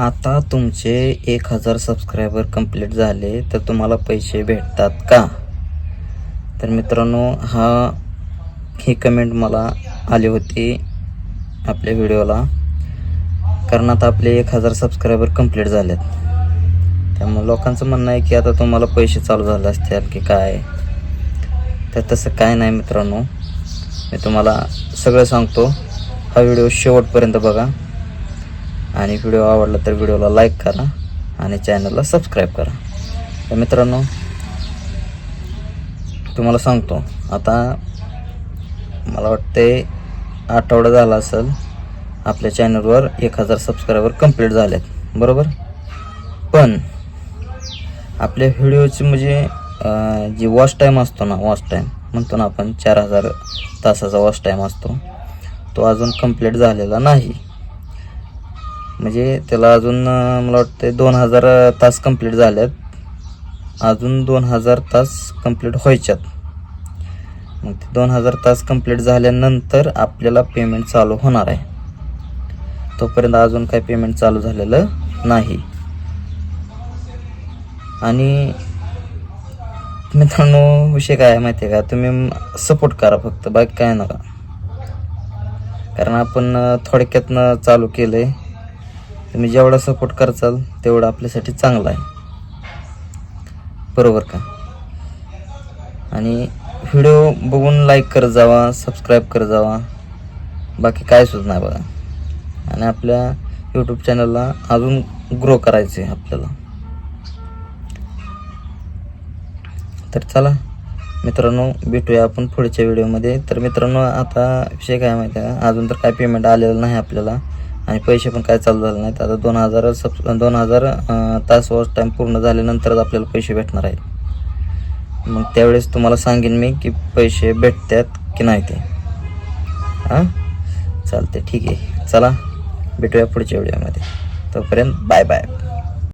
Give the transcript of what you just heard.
आता तुमचे एक हजार सबस्क्रायबर कंप्लीट झाले तर तुम्हाला पैसे भेटतात का? तर मित्रांनो हा ही कमेंट मला आली होती आपल्या व्हिडिओला कारण आता आपले एक हजार सबस्क्रायबर कंप्लीट झालेत. त्यामुळे लोकांचं म्हणणं आहे की आता तुम्हाला पैसे चालू झाले असतील की काय? तर तसं काय नाही मित्रांनो. मी तुम्हाला सगळं सांगतो. हा व्हिडिओ शेवटपर्यंत बघा. आणि व्हिडिओ आवडला तर व्हिडिओला लाईक करा आणि चॅनलला सबस्क्राईब करा. तर मित्रांनो तुम्हाला सांगतो आता मला वाटते आठवडा झाला असेल आपल्या चॅनलवर एक हजार सबस्क्रायबर कंप्लीट झालेत. बरोबर? पण आपल्या व्हिडिओची म्हणजे जी वॉच टाईम असतो ना वॉच टाईम म्हणतो ना आपण चार हजार तासाचा वॉच टाईम असतो तो अजून कंप्लीट झालेला नाही. म्हणजे त्याला अजून मला वाटतं दोन हजार तास कंप्लीट झाल्यात. अजून दोन हजार तास कंप्लीट व्हायच्यात. मग ते दोन हजार तास कंप्लीट झाल्यानंतर आपल्याला पेमेंट चालू होणार आहे. तोपर्यंत अजून काही पेमेंट चालू झालेलं नाही. आणि मित्रांनो विषय काय आहे माहिती आहे का? तुम्ही सपोर्ट करा फक्त बाकी काय नका. कारण आपण थोडक्यातनं चालू केलं आहे तुम्ही जेवढा सपोर्ट करचाल तेवढं आपल्यासाठी चांगलं आहे. बरोबर का? आणि व्हिडिओ बघून लाईक करत जावा सबस्क्राईब करत जावा. बाकी काय सुद्धा नाही बघा. आणि आपल्या यूट्यूब चॅनलला अजून ग्रो करायचे आहे आपल्याला. तर चला मित्रांनो भेटूया आपण पुढच्या व्हिडिओमध्ये तर मित्रांनो आता विषय काय माहिती आहे अजून तर काय पेमेंट आलेलं नाही आपल्याला. आणि पैसे पण काय चालू झाले नाहीत. आता दोन हजार सब दोन हजार तास वॉच टाईम पूर्ण झाल्यानंतरच आपल्याला पैसे भेटणार आहेत. मग त्यावेळेस तुम्हाला सांगेन मी की पैसे भेटतात की नाही ते. हां चालते ठीक आहे. चला भेटूया पुढच्या व्हिडिओमध्ये तोपर्यंत बाय बाय.